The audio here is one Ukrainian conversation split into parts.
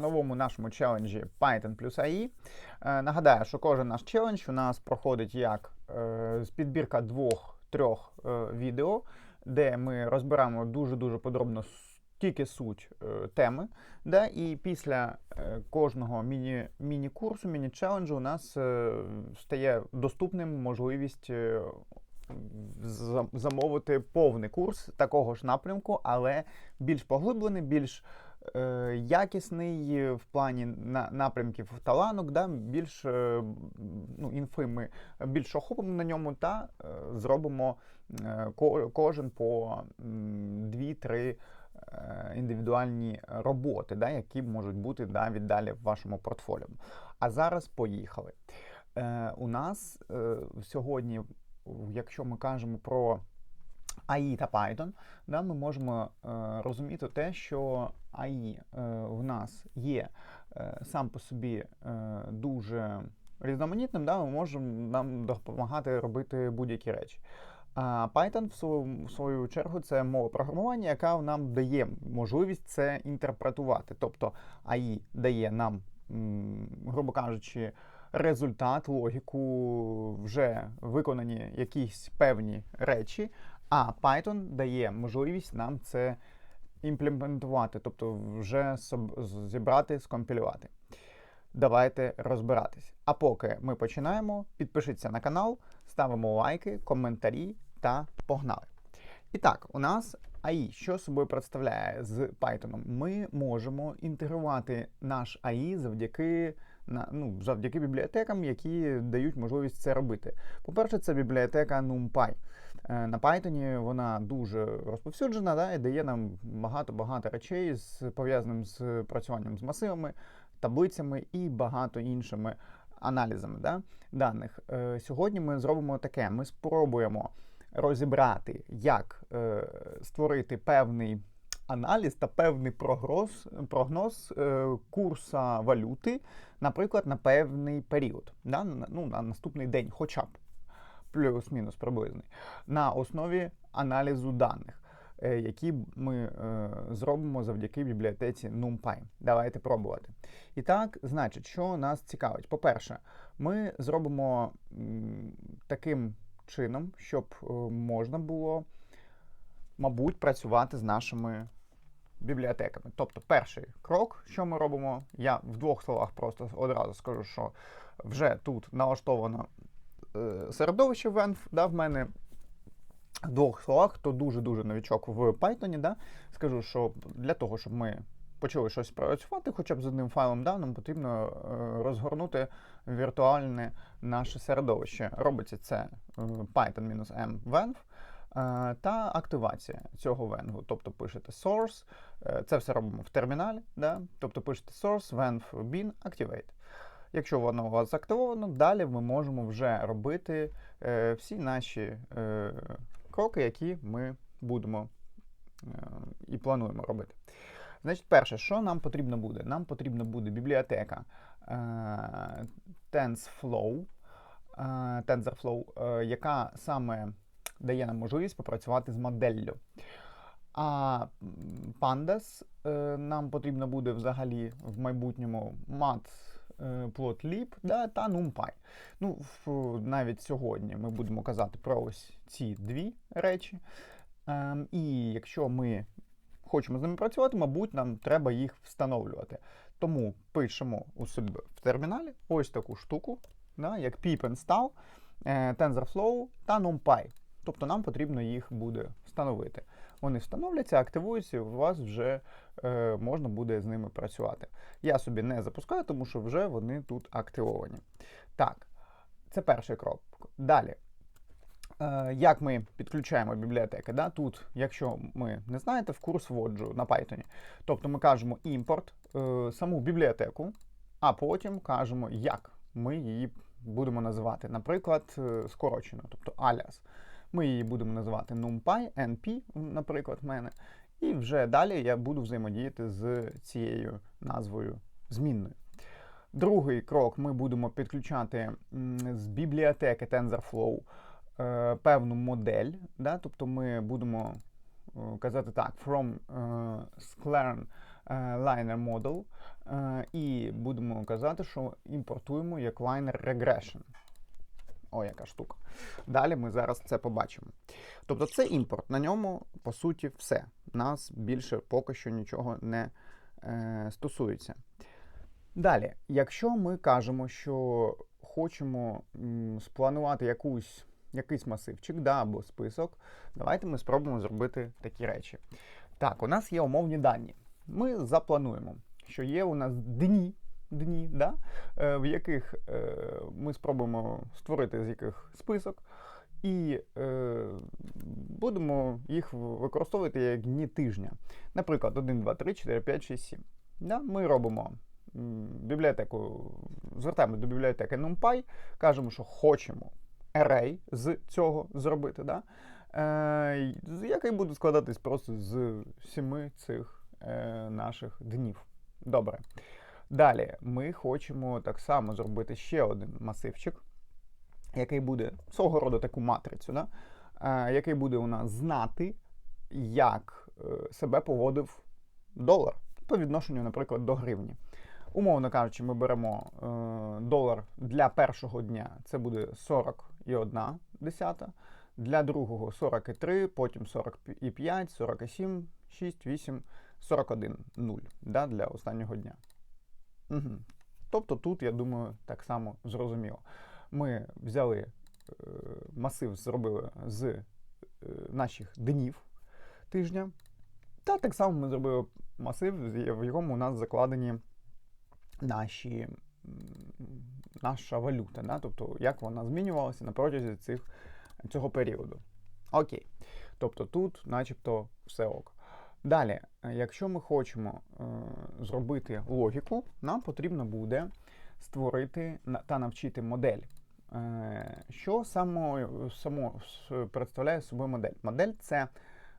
новому нашому челенджі Python плюс AI. Е, Нагадаю, що кожен наш челендж у нас проходить як е, з підбірка двох-трьох е, відео, де ми розбираємо дуже-дуже подробно тільки суть теми. Да? І після кожного міні- міні-курсу, міні-челенджу у нас стає доступним можливість. Замовити повний курс такого ж напрямку, але більш поглиблений, більш якісний в плані напрямків таланок, да, більш е, ну, інфи ми більш охопимо на ньому та е, зробимо е, кожен по м, дві-три е, індивідуальні роботи, да, які можуть бути навіть далі в вашому портфоліо. А зараз поїхали. Е, у нас е, сьогодні, якщо ми кажемо про AI та Python, да, ми можемо е, розуміти те, що AI е, в нас є е, сам по собі е, дуже різноманітним, да, ми можемо нам допомагати робити будь-які речі. А Python, в свою, в свою чергу, це мова програмування, яка нам дає можливість це інтерпретувати. Тобто AI дає нам, грубо кажучи, результат, логіку, вже виконані якісь певні речі, а Python дає можливість нам це імплементувати, тобто вже зібрати, скомпілювати. Давайте розбиратись. А поки ми починаємо, підпишіться на канал, ставимо лайки, коментарі та погнали. І так, у нас AI, що собою представляє з Python? Ми можемо інтегрувати наш AI завдяки, ну, завдяки бібліотекам, які дають можливість це робити. По-перше, це бібліотека NumPy. Е, На Python вона дуже розповсюджена да, і дає нам багато-багато речей з пов'язаним з працюванням з масивами, таблицями і багато іншими аналізами да, даних. Е, Сьогодні ми зробимо таке: ми спробуємо розібрати, як е, створити певний аналіз та певний прогноз, прогноз е, курса валюти, наприклад, на певний період, да, ну, на наступний день, хоча б плюс-мінус приблизний, на основі аналізу даних. е, Які ми е, зробимо завдяки бібліотеці NumPy. Давайте пробувати. І так, значить, що нас цікавить? По-перше, ми зробимо таким чином, щоб е, можна було, мабуть, працювати з нашими бібліотеками. Тобто, перший крок, що ми робимо, я в двох словах просто одразу скажу, що вже тут налаштовано середовище Venv, да, в мене. В двох словах, хто дуже-дуже новічок в Python, да, скажу, що для того, щоб ми почали щось працювати, хоча б з одним файлом, да, нам потрібно е, розгорнути віртуальне наше середовище. Робиться це е, Python-m venv е, та активація цього венгу. Тобто пишете source, е, це все робимо в терміналі, да, тобто пишете source, venv bin, activate. Якщо воно у вас активовано, далі ми можемо вже робити е, всі наші е, кроки, які ми будемо е, і плануємо робити. Значить, перше, що нам потрібно буде? Нам потрібна буде бібліотека е, TensorFlow, е, TensorFlow, е, яка саме дає нам можливість попрацювати з моделлю. А Pandas е, нам потрібно буде взагалі в майбутньому Matplotlib да, та NumPy. Ну, навіть сьогодні ми будемо казати про ось ці дві речі. Ем, і якщо ми хочемо з ними працювати, мабуть, нам треба їх встановлювати. Тому пишемо у себе в терміналі ось таку штуку, да, як pip install, е, TensorFlow та NumPy. Тобто нам потрібно їх буде встановити. Вони встановляться, активуються, і у вас вже е, можна буде з ними працювати. Я собі не запускаю, тому що вже вони тут активовані. Так, це перший крок. Далі. Е, Як ми підключаємо бібліотеки? Да? Тут, якщо ми не знаєте, в курс вводжу на Python. Тобто ми кажемо імпорт, е, саму бібліотеку, а потім кажемо, як ми її будемо називати. Наприклад, е, скорочено, тобто alias. Ми її будемо називати NumPy, NP, наприклад, в мене. І вже далі я буду взаємодіяти з цією назвою змінною. Другий крок ми будемо підключати з бібліотеки TensorFlow е, певну модель. Да? Тобто ми будемо е, казати так: from е, Sklearn е, liner model і будемо казати, що імпортуємо як liner regression. О, яка штука. Далі ми зараз це побачимо. Тобто це імпорт. На ньому, по суті, все. Нас більше поки що нічого не е, стосується. Далі, якщо ми кажемо, що хочемо м, спланувати якусь, якийсь масивчик да, або список, давайте ми спробуємо зробити такі речі. Так, у нас є умовні дані. Ми заплануємо, що є у нас дні, дні да, е, в яких е, ми спробуємо створити з яких список, і е, будемо їх використовувати як дні тижня. Наприклад, 1, 2, 3, 4, 5, 6, 7. Да? Ми робимо бібліотеку, звертаємо до бібліотеки NumPy, кажемо, що хочемо array з цього зробити, да? е, який буде складатись просто з сіми цих е, наших днів. Добре. Далі ми хочемо так само зробити ще один масивчик, який буде свого роду таку матрицю, да? Е, який буде у нас знати, як е, себе поводив долар по відношенню, наприклад, до гривні. Умовно кажучи, ми беремо е, долар для першого дня, це буде 40,1 десята, для другого 43, потім 45, 47, 6, 8, 41, 0 да, для останнього дня. Угу. Тобто тут, я думаю, так само зрозуміло. Ми взяли масив, зробили з е, наших днів тижня, та так само ми зробили масив, в якому у нас закладені наші, наша валюта, да? тобто як вона змінювалася на протязі цих, цього періоду. Окей. Тобто тут, начебто, все ок. Далі, е, якщо ми хочемо е, зробити логіку, нам потрібно буде створити та навчити модель. Е, що само, само представляє собою модель? Модель це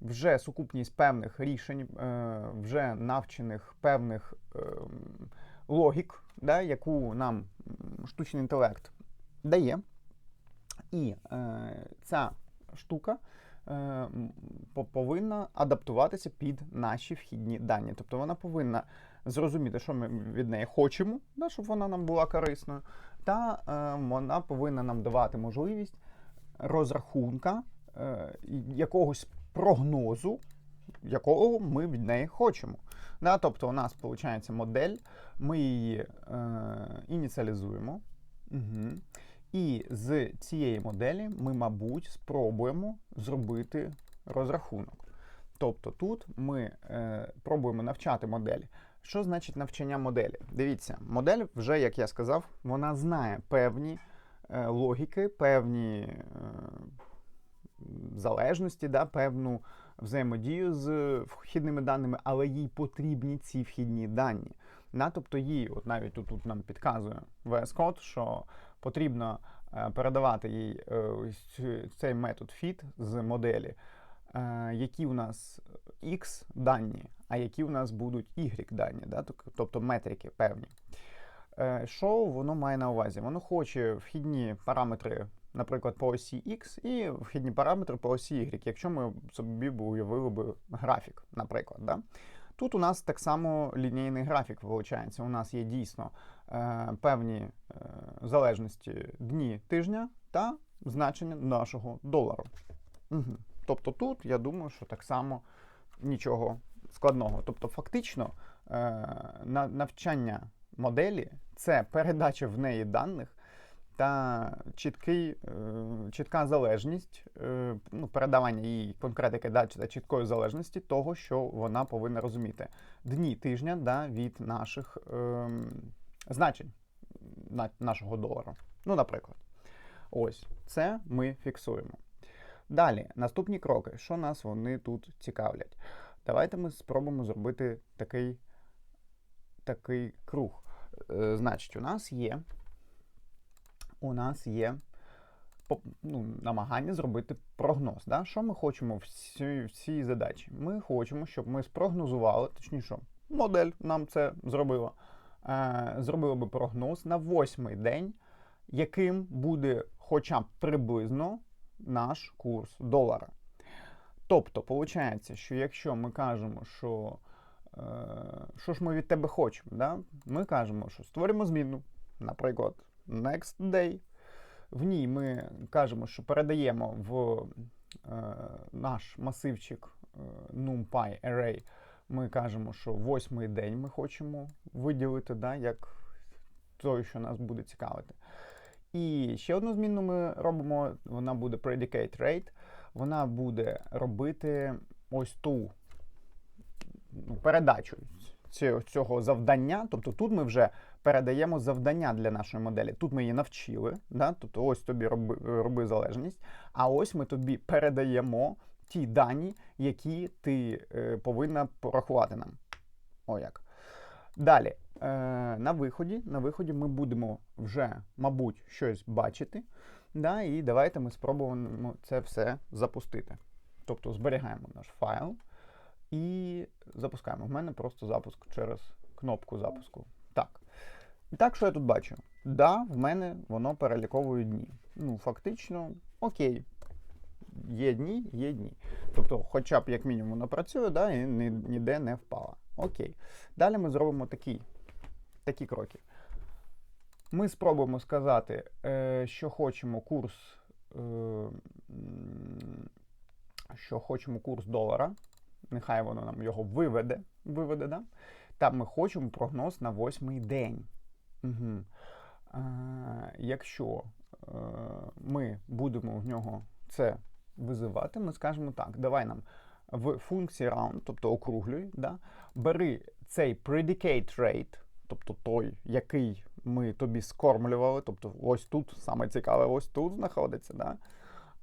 вже сукупність певних рішень, е, вже навчених певних ем, логік, да, яку нам штучний інтелект дає. І е, ця штука е, повинна адаптуватися під наші вхідні дані. Тобто вона повинна зрозуміти, що ми від неї хочемо, да, щоб вона нам була корисною, та е, вона повинна нам давати можливість розрахунка е, якогось прогнозу, якого ми від неї хочемо. Да, тобто у нас виходить модель, ми її е, ініціалізуємо. Угу. І з цієї моделі ми, мабуть, спробуємо зробити розрахунок. Тобто тут ми е, пробуємо навчати модель. Що значить навчання моделі? Дивіться, модель вже, як я сказав, вона знає певні е, логіки, певні е, залежності, да, певну взаємодію з вхідними даними, але їй потрібні ці вхідні дані. Да, тобто їй, от навіть тут, тут нам підказує VS Code, що потрібно е, передавати їй е, цей метод fit з моделі, е, які у нас X дані, а які у нас будуть Y дані, да, тобто метрики певні. Е, Що воно має на увазі? Воно хоче вхідні параметри, наприклад, по осі X і вхідні параметри по осі Y, якщо ми собі б уявили б графік, наприклад. Да? Тут у нас так само лінійний графік виходить. У нас є дійсно е, певні е, залежності дні тижня та значення нашого долару. Угу. Тобто тут, я думаю, що так само нічого складного. Тобто, фактично, е, навчання моделі це передача в неї даних та чіткий, е, чітка залежність, е, ну, передавання їй конкретики та чіткої залежності того, що вона повинна розуміти. Дні тижня да, від наших ем, значень на, нашого долару. Ну, наприклад. Ось, це ми фіксуємо. Далі, наступні кроки. Що нас вони тут цікавлять? Давайте ми спробуємо зробити такий, такий круг. Е, значить, у нас є, у нас є ну, намагання зробити прогноз. Да? Що ми хочемо в цій, в цій задачі? Ми хочемо, щоб ми спрогнозували, точніше, модель нам це зробила. Е, зробила би прогноз на восьмий день, яким буде хоча б приблизно наш курс долара. Тобто, виходить, що якщо ми кажемо, що е, що ж ми від тебе хочемо. Да? Ми кажемо, що створимо зміну, наприклад, next day. В ній ми кажемо, що передаємо в е, наш масивчик е, NumPy Array. Ми кажемо, що восьмий день ми хочемо виділити, да, як той, що нас буде цікавити. І ще одну зміну ми робимо, вона буде predicate rate. Вона буде робити ось ту ну, передачу цього, завдання. Тобто тут ми вже передаємо завдання для нашої моделі. Тут ми її навчили, да? тобто ось тобі роби, роби залежність, а ось ми тобі передаємо ті дані, які ти е, повинна порахувати нам. О як. Далі, на виході, на виході ми будемо вже, мабуть, щось бачити. Да, і давайте ми спробуємо це все запустити. Тобто зберігаємо наш файл і запускаємо. В мене просто запуск через кнопку запуску. Так. Так, що я тут бачу? Да, в мене воно переліковує дні. Ну, фактично, окей. Є дні, є дні. Тобто, хоча б як мінімум вона працює, да, і ні- ніде не впала. Окей. Далі ми зробимо такі, такі кроки. Ми спробуємо сказати, е, що хочемо курс, е, що хочемо курс долара. Нехай воно нам його виведе. виведе да? Там ми хочемо прогноз на восьмий день. Угу. Е, якщо е, ми будемо в нього це визивати, ми скажемо так: давай нам в функції round, тобто округлюй, да, бери цей predicate rate, тобто той, який ми тобі скормлювали, тобто ось тут, саме цікаве, ось тут знаходиться. Да?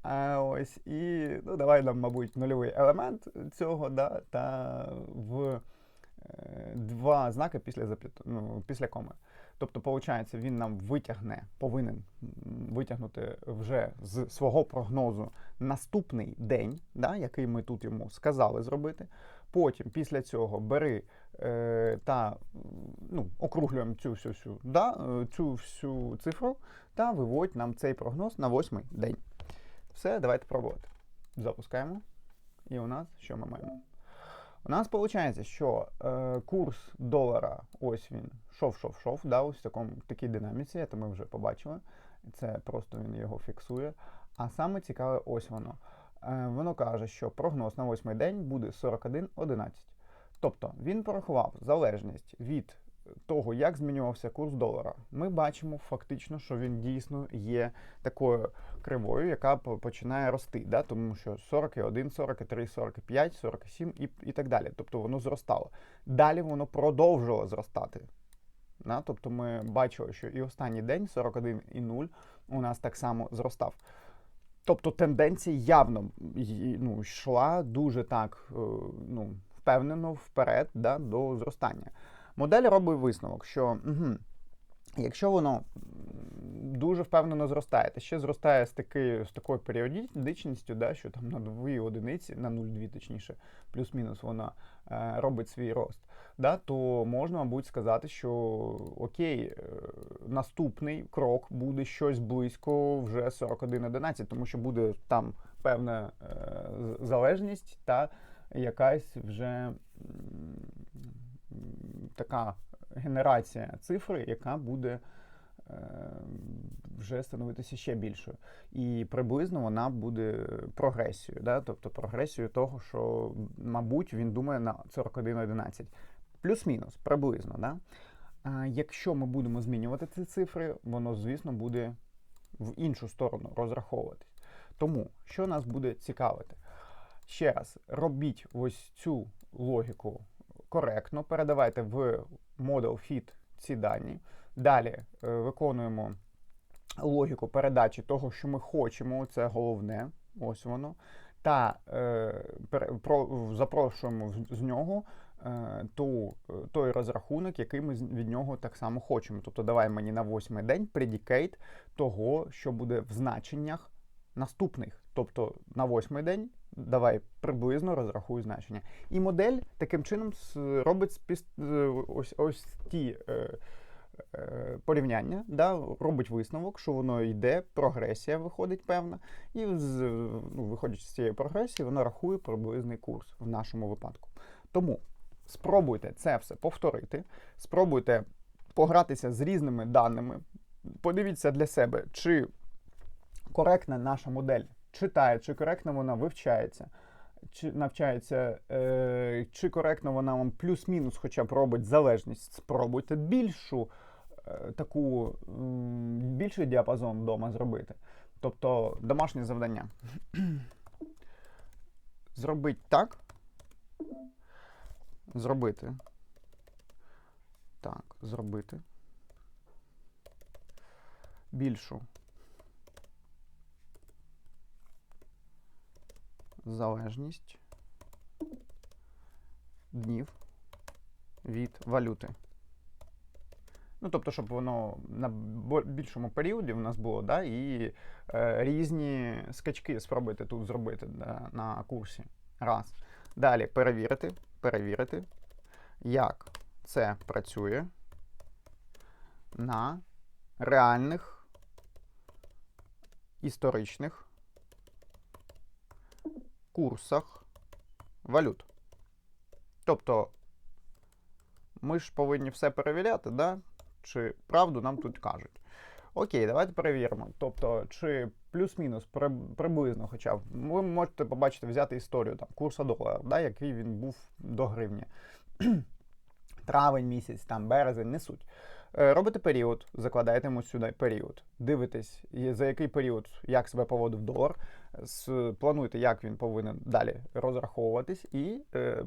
А ось і ну, давай нам, мабуть, нульовий елемент цього, да, та в е, два знаки після зап'ят... ну, після коми. Тобто, виходить, він нам витягне, повинен витягнути вже з свого прогнозу наступний день, да, який ми тут йому сказали зробити. Потім, після цього, бери е, та ну, округлюємо цю всю, всю, да, е, цю всю цифру та виводь нам цей прогноз на восьмий день. Все, давайте пробувати. Запускаємо. І у нас що ми маємо? У нас виходить, що е, курс долара, ось він, шов, шов, шов, да, ось в такому, такій динаміці, це ми вже побачили. Це просто він його фіксує. А саме цікаве, ось воно. Е, воно каже, що прогноз на восьмий день буде 41,11. Тобто він порахував залежність від того, як змінювався курс долара. Ми бачимо фактично, що він дійсно є такою кривою, яка починає рости, да? тому що 41, 43, 45, 47 і, і так далі. Тобто воно зростало. Далі воно продовжило зростати. Да? Тобто ми бачили, що і останній день 41,0 у нас так само зростав. Тобто тенденція явно ну, йшла дуже так е, ну, впевнено вперед да, до зростання. Модель робить висновок, що угу, якщо воно дуже впевнено зростає, та ще зростає з, таки, з такою періодичністю, да, що там на 2 одиниці, на 0,2 точніше, плюс-мінус вона е, робить свій рост, да, то можна, мабуть, сказати, що окей, е, наступний крок буде щось близько вже 41,11, тому що буде там певна е, залежність та якась вже така генерація цифри, яка буде е, вже становитися ще більшою. І приблизно вона буде прогресією, да? тобто прогресією того, що, мабуть, він думає на 41,11. Плюс-мінус, приблизно. Да? А якщо ми будемо змінювати ці цифри, воно, звісно, буде в іншу сторону розраховуватись. Тому, що нас буде цікавити? Ще раз, робіть ось цю логіку коректно, передавайте в Model Fit ці дані. Далі е, виконуємо логіку передачі того, що ми хочемо, це головне, ось воно. Та е, про, запрошуємо з- нього е, ту, е, той розрахунок, який ми від нього так само хочемо. Тобто давай мені на восьмий день предікейт того, що буде в значеннях наступних. Тобто на восьмий день давай приблизно розрахуй значення. І модель таким чином робить е, ось, ось ті е, е, порівняння, да, робить висновок, що воно йде, прогресія виходить певна, і з, ну, виходячи з цієї прогресії, вона рахує приблизний курс в нашому випадку. Тому Спробуйте це все повторити, спробуйте погратися з різними даними. Подивіться для себе, чи коректна наша модель читає, чи коректно вона вивчається, чи навчається, е, чи коректно вона вам плюс-мінус хоча б робить залежність. Спробуйте більшу е, таку м, більший діапазон вдома зробити. Тобто домашнє завдання. Зробить так. Зробити. Так, зробити. Більшу. Залежність днів від валюти. Ну, тобто, щоб воно на більшому періоді в нас було, да, і е, різні скачки спробуйте тут зробити да, на курсі. Раз. Далі перевірити, перевірити, як це працює на реальних історичних курсах валют. Тобто, ми ж повинні все перевіряти, да? чи правду нам тут кажуть. Окей, давайте перевіримо. Тобто, чи плюс-мінус приблизно, хоча б ви можете побачити, взяти історію там, курсу долара, да, який він був до гривні. Травень місяць, там березень, не суть. Е, Робите період, закладаєте йому сюди період. Дивитесь, за який період, як себе поводив долар, плануєте, як він повинен далі розраховуватись, і е,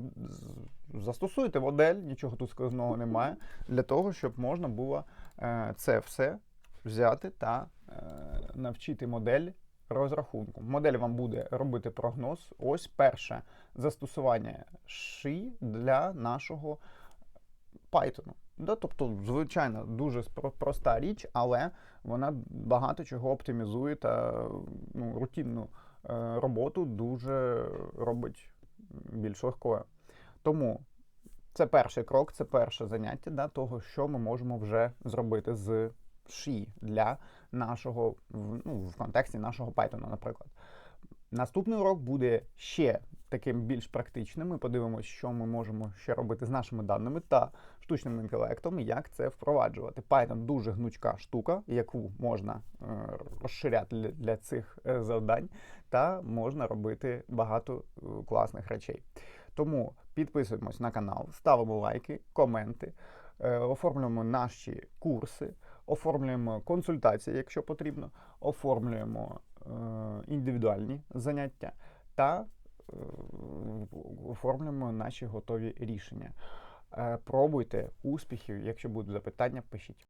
застосуйте модель, нічого тут складного немає, для того, щоб можна було е, це все взяти та е, навчити модель розрахунку. Модель вам буде робити прогноз. Ось перше застосування ши для нашого Python. Да, тобто, звичайно, дуже проста річ, але вона багато чого оптимізує та ну, рутинну е, роботу дуже робить більш легкою. Тому це перший крок, це перше заняття да, того, що ми можемо вже зробити з ші для нашого ну, в контексті нашого Python, наприклад. Наступний урок буде ще таким більш практичним. Ми подивимося, що ми можемо ще робити з нашими даними та штучним інтелектом, як це впроваджувати. Python дуже гнучка штука, яку можна е, розширяти для, цих е, завдань, та можна робити багато е, класних речей. Тому підписуємось на канал, ставимо лайки, коменти, оформлюємо наші курси, оформлюємо консультації, якщо потрібно, оформлюємо індивідуальні заняття та е, оформлюємо наші готові рішення. Е, Пробуйте успіхів, якщо будуть запитання, пишіть.